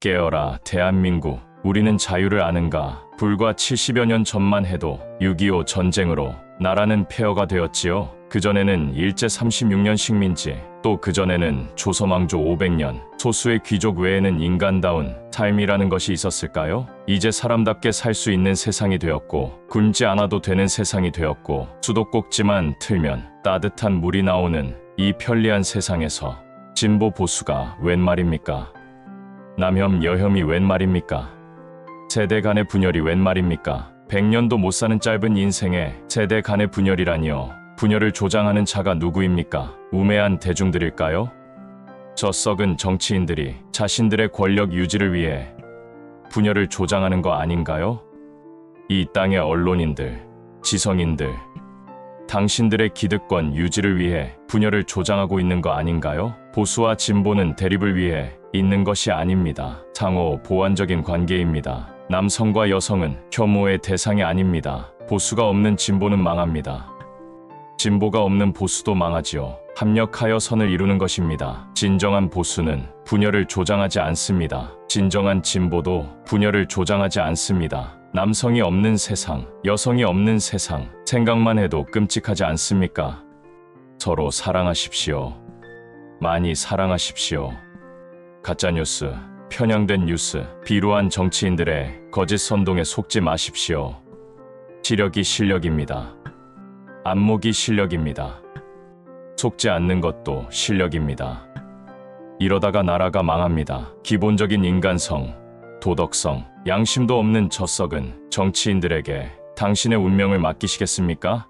깨어라, 대한민국. 우리는 자유를 아는가? 불과 70여 년 전만 해도 6.25 전쟁으로 나라는 폐허가 되었지요. 그전에는 일제 36년 식민지, 또 그전에는 조선왕조 500년, 소수의 귀족 외에는 인간다운 삶이라는 것이 있었을까요? 이제 사람답게 살 수 있는 세상이 되었고, 굶지 않아도 되는 세상이 되었고, 수도꼭지만 틀면 따뜻한 물이 나오는 이 편리한 세상에서 진보 보수가 웬 말입니까? 남혐 여혐이 웬 말입니까? 세대 간의 분열이 웬 말입니까? 100년도 못 사는 짧은 인생에 세대 간의 분열이라니요. 분열을 조장하는 자가 누구입니까? 우매한 대중들일까요? 저 썩은 정치인들이 자신들의 권력 유지를 위해 분열을 조장하는 거 아닌가요? 이 땅의 언론인들, 지성인들, 당신들의 기득권 유지를 위해 분열을 조장하고 있는 거 아닌가요? 보수와 진보는 대립을 위해 있는 것이 아닙니다. 상호 보완적인 관계입니다. 남성과 여성은 혐오의 대상이 아닙니다. 보수가 없는 진보는 망합니다. 진보가 없는 보수도 망하지요. 합력하여 선을 이루는 것입니다. 진정한 보수는 분열을 조장하지 않습니다. 진정한 진보도 분열을 조장하지 않습니다. 남성이 없는 세상, 여성이 없는 세상, 생각만 해도 끔찍하지 않습니까? 서로 사랑하십시오. 많이 사랑하십시오. 가짜뉴스, 편향된 뉴스, 비루한 정치인들의 거짓 선동에 속지 마십시오. 지력이 실력입니다. 안목이 실력입니다. 속지 않는 것도 실력입니다. 이러다가 나라가 망합니다. 기본적인 인간성, 도덕성, 양심도 없는 저 썩은 정치인들에게 당신의 운명을 맡기시겠습니까?